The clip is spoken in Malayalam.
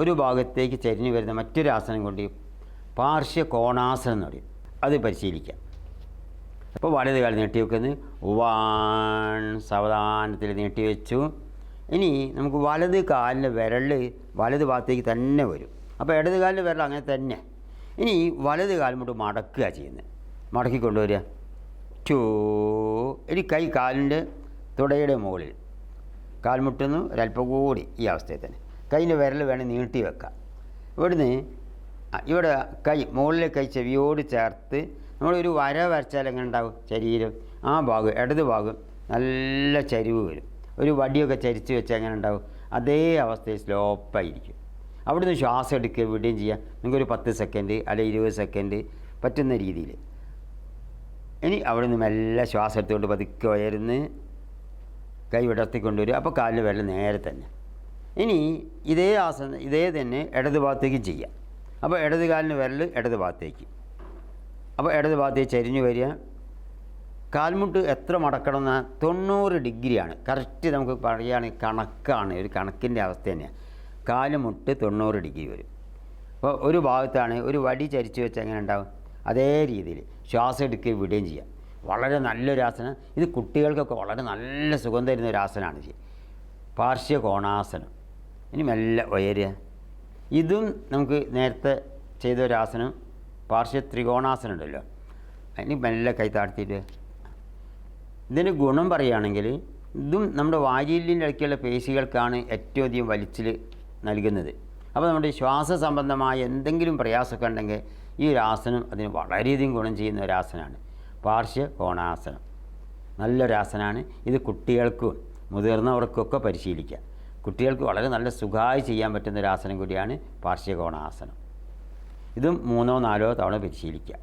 ഒരു ഭാഗത്തേക്ക് ചരിഞ്ഞു വരുന്ന മറ്റൊരു ആസനം കൊണ്ട് പാർശ്വ കോണാസനം എന്ന് പറയും. അത് പരിശീലിക്കാം. അപ്പോൾ വലത് കാലം നീട്ടി വെക്കുന്നത് വൺ സാവധാനത്തിൽ നീട്ടി വെച്ചു. ഇനി നമുക്ക് വലത് കാലിന്റെ വിരൽ വലത് ഭാഗത്തേക്ക് തന്നെ വരും. അപ്പോൾ ഇടത് കാലിന്റെ വിരൽ അങ്ങനെ തന്നെ. ഇനി വലത് കാലം കൊണ്ട് മടക്കുക ചെയ്യുന്നത്. മടക്കി കൊണ്ടുവരിക. ടു ഇനി കൈ കാലിന്റെ തുടയുടെ മുകളിൽ. കാൽമുട്ടുന്നു ഒരല്പം കൂടി ഈ അവസ്ഥയിൽ തന്നെ. കൈന്റെ വിരൽ വേണം നീട്ടി വെക്കാം. ഇവിടുന്ന് ഇവിടെ കൈ മുകളിലെ കൈ ചെവിയോട് ചേർത്ത് നമ്മളൊരു വര വരച്ചാൽ എങ്ങനെ ഉണ്ടാവും? ശരീരം ആ ഭാഗം ഇടത് ഭാഗം നല്ല ചരിവ് വരും. ഒരു വടിയൊക്കെ ചരിച്ച് വെച്ചാൽ എങ്ങനെ ഉണ്ടാവും? അതേ അവസ്ഥയിൽ സ്ലോപ്പായിരിക്കും അവിടുന്ന് ശ്വാസം എടുക്കുക വിടുകയും ചെയ്യാം. നിങ്ങൾക്കൊരു പത്ത് സെക്കൻഡ് അല്ലെങ്കിൽ ഇരുപത് സെക്കൻഡ് പറ്റുന്ന രീതിയിൽ. ഇനി അവിടെ നിന്ന് മെല്ലെ ശ്വാസം എടുത്തുകൊണ്ട് പതുക്കെ ഉയർന്ന് കൈ വിടർത്തിക്കൊണ്ടുവരും അപ്പോൾ കാലിൽ വെള്ളം നേരെ തന്നെ. ഇനി ഇതേ ആസന ഇതേ തന്നെ ഇടത് ഭാഗത്തേക്ക് ചെയ്യാം. അപ്പോൾ ഇടത് കാലിന് വിരൽ ഇടത് ഭാഗത്തേക്ക്. അപ്പോൾ ഇടത് ഭാഗത്തേക്ക് ചരിഞ്ഞു വരിക. കാൽമുട്ട് എത്ര മടക്കണം എന്ന തൊണ്ണൂറ് ഡിഗ്രിയാണ്. കറക്റ്റ് നമുക്ക് പറയുകയാണെങ്കിൽ കണക്കാണ്. ഒരു കണക്കിന്റെ അവസ്ഥ തന്നെയാണ്. കാലുമുട്ട് തൊണ്ണൂറ് ഡിഗ്രി വരും. അപ്പോൾ ഒരു ഭാഗത്താണ് ഒരു വടി ചരിച്ച് വെച്ച് എങ്ങനെ ഉണ്ടാവും? അതേ രീതിയിൽ ശ്വാസം എടുക്കുകയും വിടുകയും ചെയ്യാം. വളരെ നല്ലൊരു ആസനം. ഇത് കുട്ടികൾക്കൊക്കെ വളരെ നല്ല സുഖം തരുന്ന ഒരു ആസനമാണ് ഇത്. പാർശ്വ കോണാസനം ഇനി മെല്ലെ ഉയരുക. ഇതും നമുക്ക് നേരത്തെ ചെയ്ത ഒരു ആസനം പാർശ്വ ത്രികോണാസനം ഉണ്ടല്ലോ അതിന് മെല്ലെ കൈ താഴ്ത്തിയിട്ട്. ഇതിന് ഗുണം പറയുകയാണെങ്കിൽ ഇതും നമ്മുടെ വാരിയലിന്റെ ഇടയ്ക്കുള്ള പേശികൾക്കാണ് ഏറ്റവും അധികം വലിച്ചിൽ നൽകുന്നത്. അപ്പോൾ നമ്മുടെ ശ്വാസ സംബന്ധമായ എന്തെങ്കിലും പ്രയാസമൊക്കെ ഉണ്ടെങ്കിൽ ഈ ഒരു ആസനം അതിന് വളരെയധികം ഗുണം ചെയ്യുന്ന ഒരു ആസനമാണ്. പാർശ്വ കോണാസനം. നല്ലൊരാസനമാണ് ഇത് കുട്ടികൾക്കും മുതിർന്നവർക്കൊക്കെ പരിശീലിക്കാം. കുട്ടികൾക്ക് വളരെ നല്ല സുഖമായി ചെയ്യാൻ പറ്റുന്ന ഒരു ആസനം കൂടിയാണ് പാർശ്വകോണാസനം. ഇതും മൂന്നോ നാലോ തവണ പരിശീലിക്കാം